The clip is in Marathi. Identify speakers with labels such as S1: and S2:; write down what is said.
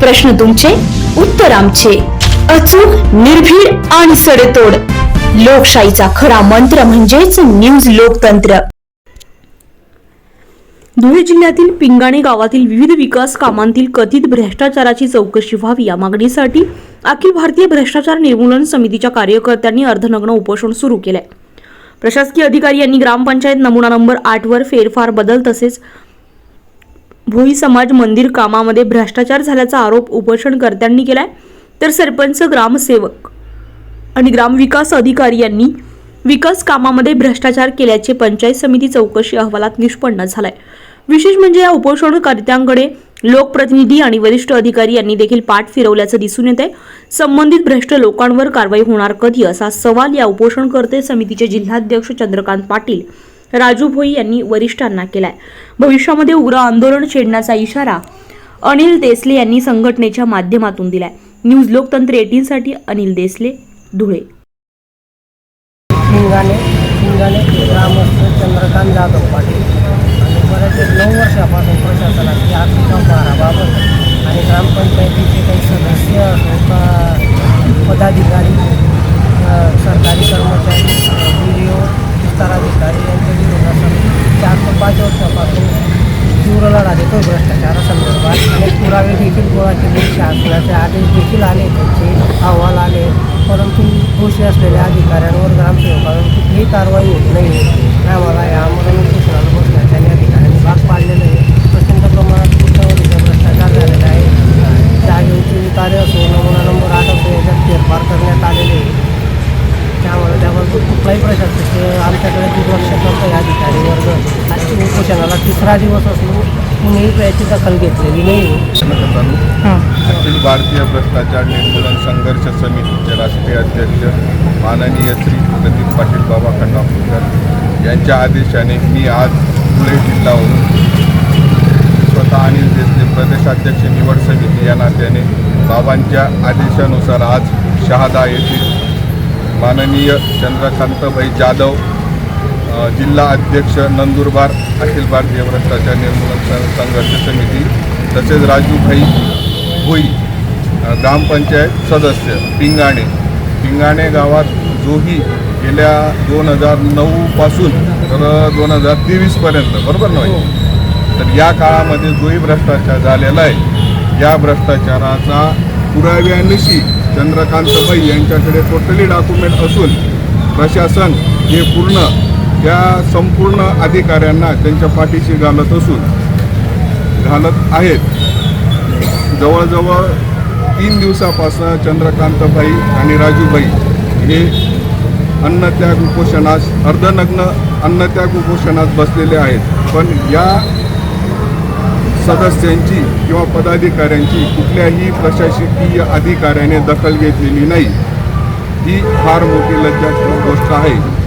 S1: प्रश्न तुमचे उत्तर आमचे. अचूक निर्भीड आणि सडेतोड. लोकशाहीचा खरा मंत्र म्हणजेच न्यूज लोकतंत्र.
S2: धुळे जिल्ह्यातील पिंगाणे गावातील विविध विकास कामांतील कथित भ्रष्टाचाराची चौकशी व्हावी या मागणीसाठी अखिल भारतीय भ्रष्टाचार निर्मूलन समितीच्या कार्यकर्त्यांनी अर्धनग्न उपोषण सुरू केलंय. प्रशासकीय अधिकारी यांनी ग्रामपंचायत नमुना नंबर आठ वर फेरफार बदल तसेच भोई समाज मंदिर कामामध्ये भ्रष्टाचार झाल्याचा आरोप उपोषणकर्त्यांनी केलाय तर सरपंच ग्रामसेवक आणि ग्रामविकास अधिकारी यांनी विकास कामामध्ये भ्रष्टाचार केल्याचे पंचायत समिती चौकशी अहवालात निष्पन्न झालाय. विशेष म्हणजे या उपोषणकर्त्यांकडे लोकप्रतिनिधी आणि वरिष्ठ अधिकारी यांनी देखील पाठ फिरवल्याचं दिसून येत आहे संबंधित भ्रष्ट लोकांवर कारवाई होणार कधी असा सवाल या उपोषणकर्ते समितीचे जिल्हाध्यक्ष चंद्रकांत पाटील राजू भोई यांनी वरिष्ठांना केलाय. भविष्यामध्ये उग्र आंदोलन छेडण्याचा इशारा अनिल देसले यांनी संघटनेच्या माध्यमातून दिलाय. न्यूज लोकतंत्र एटीन साठी अनिल देसले धुळे.
S3: चंद्रकांत जाधव पाटील. आणि बऱ्याच नऊ वर्षापासून प्रशासनाची आर्थिक व्यवहाराबाबत आणि ग्रामपंचायतीचे काही सदस्य पदाधिकारी तीव्र भ्रष्टाचारासंदर्भात अनेक पुरावे देखील गोळा केले. शासनाचे आदेश देखील आले. त्यांचे अहवाल आले. परंतु दोषी असलेल्या अधिकाऱ्यांवर ग्रामसेवकांवर कुठलीही कारवाई होत नाही. आम्हाला या आमरण उपोषणाला बसण्याच्या आणि अधिकाऱ्यांनी भाग पाडलेलं आहे. प्रचंड प्रमाणात कोट्यावधीचा भ्रष्टाचार झालेला आहे. जागेचे कार्य असो नमुना नंबर आठ असो याच्यात फेरफार करण्यात आलेले आहे. त्यामुळे त्यावर कुठलाही प्रशासकीय आमच्याकडे दुर्लक्ष करतो या अधिकारी वर्ग. उपोषणाला तिसरा दिवस असून कुणीही याची दखल घेतलेली नाही.
S4: अखिल भारतीय भ्रष्टाचार निर्मूलन संघर्ष समितीचे राष्ट्रीय अध्यक्ष माननीय श्री प्रदीप पाटील बाबा खंडापूरकर यांच्या आदेशाने मी आज धुळे जिल्ह्यावरून स्वतः अनिल देशले प्रदेशाध्यक्ष निवड समिती या नात्याने बाबांच्या आदेशानुसार आज शहादा येथील माननीय चंद्रकांतभाई जाधव जिल्हा अध्यक्ष नंदुरबार अखिल भारतीय भ्रष्टाचार निर्मूलन संघर्ष समिती तसेच राजूभाई भोई ग्रामपंचायत सदस्य पिंगाणे. पिंगाणे गावात जोही गेल्या दोन हजार नऊपासून तर दोन हजार तेवीसपर्यंत बरोबर नाही तर या काळामध्ये जोही भ्रष्टाचार झालेला आहे. या भ्रष्टाचाराचा पुराव्यानिशी चंद्रकांतबाई यांच्याकडे टोटली डॉक्युमेंट असून प्रशासन हे पूर्ण त्या संपूर्ण अधिकाऱ्यांना त्यांच्या पाठीशी घालत असून घालत आहेत. जवळजवळ तीन दिवसापासून चंद्रकांतबाई आणि राजूबाई हे अन्नत्याग उपोषणास अर्धनग्न अन्नत्याग उपोषणात बसलेले आहेत. पण या सदस्यांची किंवा पदाधिकाऱ्यांची कुठल्याही प्रशासकीय अधिकाऱ्याने दखल घेतलेली नाही. ही फार मोठी लज्जास्पद गोष्ट आहे.